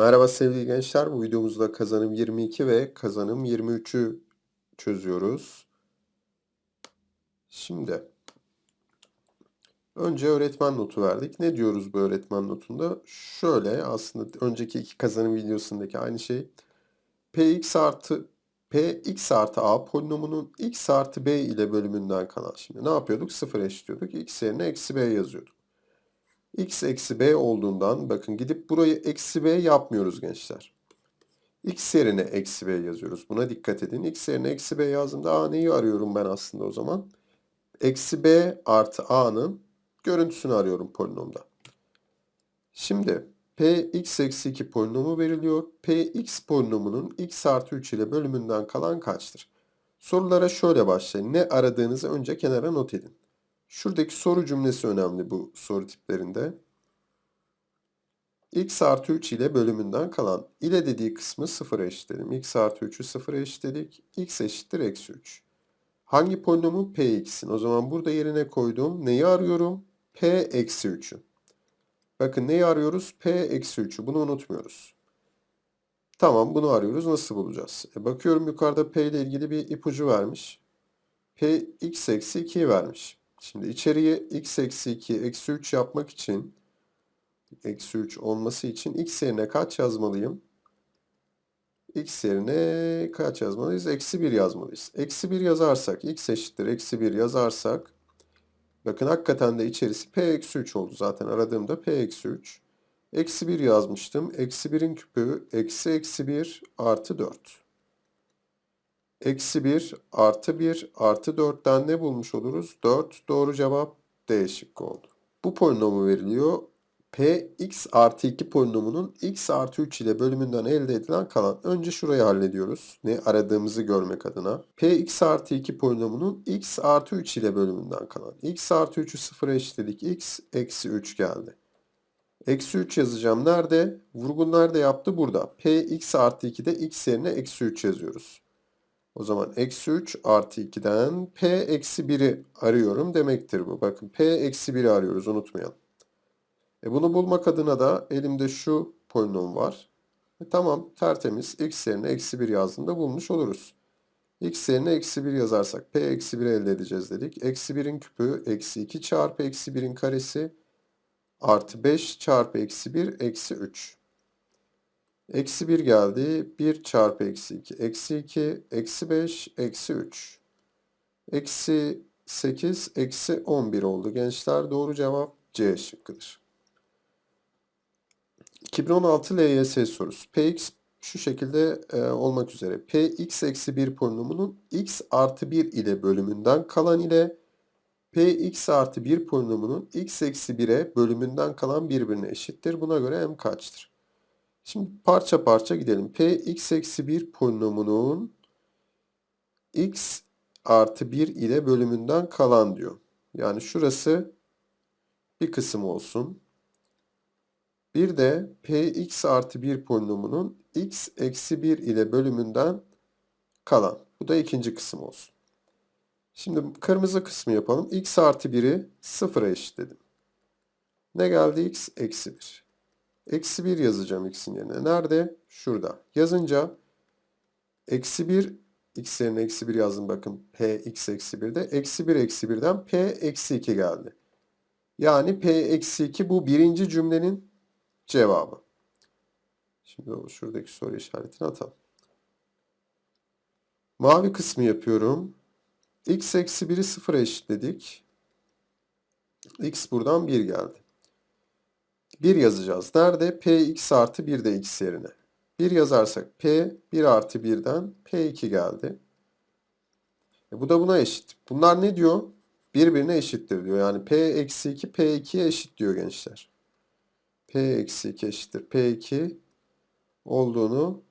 Merhaba sevgili gençler. Bu videomuzda kazanım 22 ve kazanım 23'ü çözüyoruz. Şimdi önce öğretmen notu verdik. Ne diyoruz bu öğretmen notunda? Şöyle aslında önceki iki kazanım videosundaki aynı şey. Px artı Px artı a polinomunun x artı b ile bölümünden kalan. Şimdi ne yapıyorduk? Sıfır eşitliyorduk. x yerine eksi b yazıyorduk x eksi b olduğundan bakın gidip burayı eksi b yapmıyoruz gençler. x yerine eksi b yazıyoruz. Buna dikkat edin. x yerine eksi b yazdığımda a neyi arıyorum ben aslında o zaman? Eksi b artı a'nın görüntüsünü arıyorum polinomda. Şimdi p x eksi 2 polinomu veriliyor. p x polinomunun x artı 3 ile bölümünden kalan kaçtır? Sorulara şöyle başlayın. Ne aradığınızı önce kenara not edin. Şuradaki soru cümlesi önemli bu soru tiplerinde. x artı 3 ile bölümünden kalan ile dediği kısmı 0'a eşitledim. x artı 3'ü 0'a eşitledik. x eşittir eksi 3. Hangi polinomu? px'in. O zaman burada yerine koyduğum neyi arıyorum? p eksi 3'ü. Bakın neyi arıyoruz? p eksi 3'ü. Bunu unutmuyoruz. Tamam bunu arıyoruz. Nasıl bulacağız? E bakıyorum yukarıda p ile ilgili bir ipucu vermiş. p x eksi 2'yi vermiş. Şimdi içeriye x eksi 2 eksi 3 yapmak için eksi 3 olması için x yerine kaç yazmalıyım? x yerine kaç yazmalıyız? Eksi 1 yazmalıyız. Eksi 1 yazarsak x eşittir eksi 1 yazarsak bakın hakikaten de içerisi p eksi 3 oldu zaten aradığımda p eksi 3. Eksi 1 yazmıştım. Eksi 1'in küpü eksi eksi 1 artı 4. Eksi 1 artı 1 artı 4'ten ne bulmuş oluruz? 4 doğru cevap D şıkkı oldu. Bu polinomu veriliyor. P x artı 2 polinomunun x artı 3 ile bölümünden elde edilen kalan. Önce şurayı hallediyoruz. Ne aradığımızı görmek adına. P x artı 2 polinomunun x artı 3 ile bölümünden kalan. x artı 3'ü sıfıra eşitledik. x eksi 3 geldi. Eksi 3 yazacağım. Nerede? Vurgun nerede yaptı? Burada. P x artı 2'de x yerine eksi 3 yazıyoruz. O zaman eksi 3 artı 2'den p eksi 1'i arıyorum demektir bu. Bakın p eksi 1'i arıyoruz unutmayalım. E bunu bulmak adına da elimde şu polinom var. E tamam tertemiz x yerine eksi 1 yazdığında bulmuş oluruz. x yerine eksi 1 yazarsak p eksi 1 elde edeceğiz dedik. Eksi 1'in küpü eksi 2 çarpı eksi 1'in karesi artı 5 çarpı eksi 1 eksi 3. Eksi 1 geldi. 1 çarpı eksi 2. Eksi 2, eksi 5, eksi 3. Eksi 8, eksi 11 oldu. Gençler doğru cevap C şıkkıdır. 2016 LYS sorusu. Px şu şekilde e, olmak üzere. Px eksi 1 polinomunun x artı 1 ile bölümünden kalan ile Px artı 1 polinomunun x eksi 1'e bölümünden kalan birbirine eşittir. Buna göre m kaçtır? Şimdi parça parça gidelim. P x eksi 1 polinomunun x artı 1 ile bölümünden kalan diyor. Yani şurası bir kısım olsun. Bir de px artı 1 polinomunun x eksi 1 ile bölümünden kalan. Bu da ikinci kısım olsun. Şimdi kırmızı kısmı yapalım. x artı 1'i sıfıra eşitledim. Ne geldi? x eksi 1. Eksi 1 yazacağım x'in yerine. Nerede? Şurada. Yazınca eksi 1 x yerine eksi 1 yazdım bakın. p x eksi 1'de. Eksi 1 eksi 1'den p eksi 2 geldi. Yani p eksi 2 bu birinci cümlenin cevabı. Şimdi şuradaki soru işaretini atalım. Mavi kısmı yapıyorum. x eksi 1'i 0'a eşitledik. x buradan 1 geldi. 1 yazacağız. Nerede? Px artı 1 de x yerine. 1 yazarsak P 1 artı 1'den P2 geldi. E bu da buna eşit. Bunlar ne diyor? Birbirine eşittir diyor. Yani P eksi 2 P2'ye eşit diyor gençler. P eksi 2 eşittir. P2 olduğunu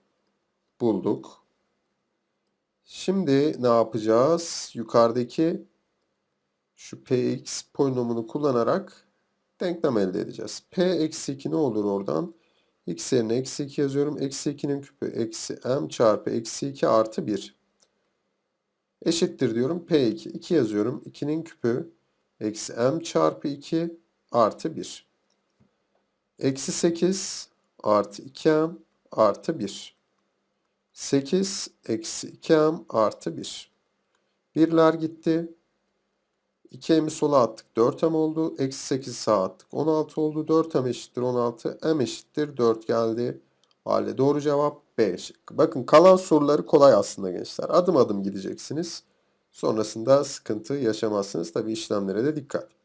bulduk. Şimdi ne yapacağız? Yukarıdaki şu Px polinomunu kullanarak denklem elde edeceğiz. P eksi 2 ne olur oradan? X yerine eksi 2 yazıyorum. Eksi 2'nin küpü eksi m çarpı eksi 2 artı 1. Eşittir diyorum. P2. 2 yazıyorum. 2'nin küpü eksi m çarpı 2 artı 1. Eksi 8 artı 2m artı 1. 8 eksi 2m artı 1. Birler gitti. 2m'i sola attık. 4m oldu. Eksi 8 sağa attık. 16 oldu. 4m eşittir 16. m eşittir 4 geldi. Hale doğru cevap B. Bakın kalan soruları kolay aslında gençler. Adım adım gideceksiniz. Sonrasında sıkıntı yaşamazsınız. Tabi işlemlere de dikkat.